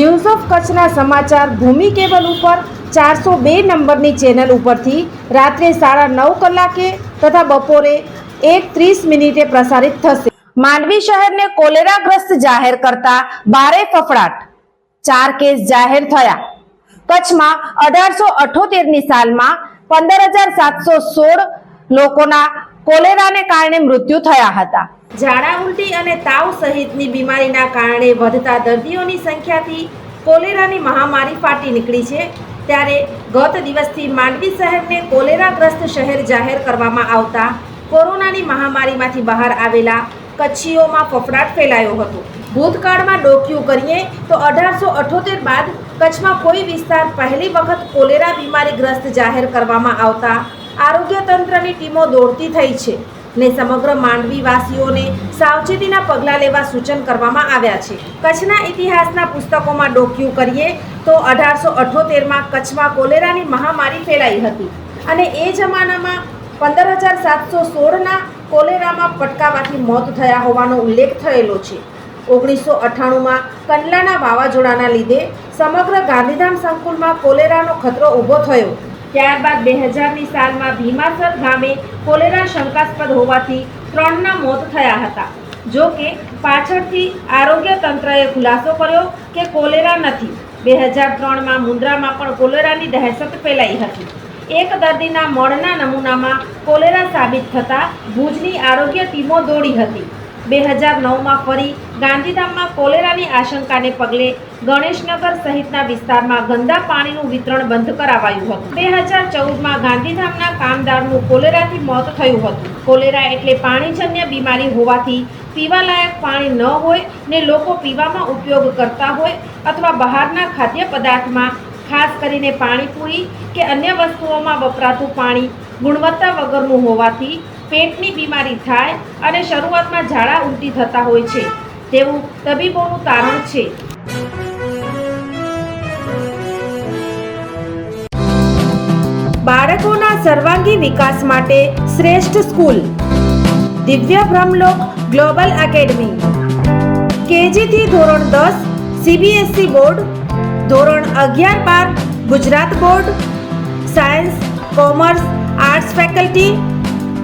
news of કચ્છના સમાચાર ભૂમિ cable ઉપર ચારસો બે નંબરની ચેનલ ઉપરથી રાત્રે સાડા નવ કલાકે તથા બપોરે એક ત્રીસ મિનિટે પ્રસારિત થશે. માંડવી શહેરને કોલેરાગ્રસ્ત જાહેર કરતા ભારે ફફડાટ. ચાર કેસ જાહેર થયા. કચ્છમાં અઢારસો અઠોતેરની સાલમાં પંદર હજાર સાતસો સોળ લોકોના કોલેરાને કારણે મૃત્યુ થયા હતા. ઝાડા ઉલટી અને તાવ સહિતની બીમારીના કારણે વધતા દર્દીઓની સંખ્યાથી કોલેરાની મહામારી ફાટી નીકળી છે. ત્યારે ગત દિવસથી માંડવી શહેરને કોલેરાગ્રસ્ત શહેર જાહેર કરવામાં આવતા કોરોનાની મહામારીમાંથી બહાર આવેલા કચ્છીઓમાં ફફડાટ ફેલાયો હતો. ભૂતકાળમાં ડોક્યું કરીએ તો અઢારસો અઠોતેર બાદ કચ્છમાં કોઈ વિસ્તાર પહેલી વખત કોલેરા બીમારીગ્રસ્ત જાહેર કરવામાં આવતા આરોગ્ય તંત્રની ટીમો દોડતી થઈ છે. ને સમગ્ર માંડવી વાસીઓને સાવચેતીના પગલાં લેવા સૂચન કરવામાં આવ્યા છે. કચ્છના ઇતિહાસના પુસ્તકોમાં ડોક્યું કરીએ તો અઢારસો અઠોતેરમાં કચ્છમાં કોલેરાની મહામારી ફેલાઈ હતી અને એ જમાનામાં પંદર હજાર સાતસો સોળના કોલેરામાં પટકાવાથી મોત થયા હોવાનો ઉલ્લેખ થયેલો છે. ઓગણીસો અઠ્ઠાણુંમાં કંડલાના વાવાઝોડાના લીધે સમગ્ર ગાંધીધામ સંકુલમાં કોલેરાનો ખતરો ઊભો થયો ત્યારબાદ બે હજારની સાલમાં ભીમાસર ગામે કોલેરા શંકાસ્પદ હોવાથી ત્રણના મોત થયા હતા. જો કે પાછળથી આરોગ્ય તંત્રએ ખુલાસો કર્યો કે કોલેરા નથી. બે હજાર ત્રણમાં મુન્દ્રામાં પણ કોલેરાની દહેશત ફેલાઈ હતી. એક દર્દીના મળના નમૂનામાં કોલેરા સાબિત થતાં ભુજની આરોગ્ય ટીમો દોડી હતી. બે હજાર નવમાં ફરી ગાંધીધામમાં કોલેરાની આશંકાને પગલે ગણેશનગર સહિતના વિસ્તારમાં ગંદા પાણીનું વિતરણ બંધ કરાવાયું હતું. બે હજાર ચૌદમાં ગાંધીધામના કામદારનું કોલેરાથી મોત થયું હતું. કોલેરા એટલે પાણીજન્ય બીમારી હોવાથી પીવાલાયક પાણી ન હોય ને લોકો પીવામાં ઉપયોગ કરતા હોય અથવા બહારના ખાદ્ય પદાર્થમાં, ખાસ કરીને પાણીપુરી કે અન્ય વસ્તુઓમાં વપરાતું પાણી ગુણવત્તા વગરનું હોવાથી પેટની બીમારી થાય અને શરૂઆતમાં ઝાડા ઉલટી થતા હોય છે. તેવું તબીબોનું તારણ છે. બાળકોના સર્વાંગી વિકાસ માટે શ્રેષ્ઠ સ્કૂલ. દિવ્ય બ્રહ્મલોક ગ્લોબલ એકેડમી. કેજીથી ધોરણ દસ, સીબીએસઈ બોર્ડ. ધોરણ અગિયાર બાર, Gujarat board. Science, commerce, arts faculty.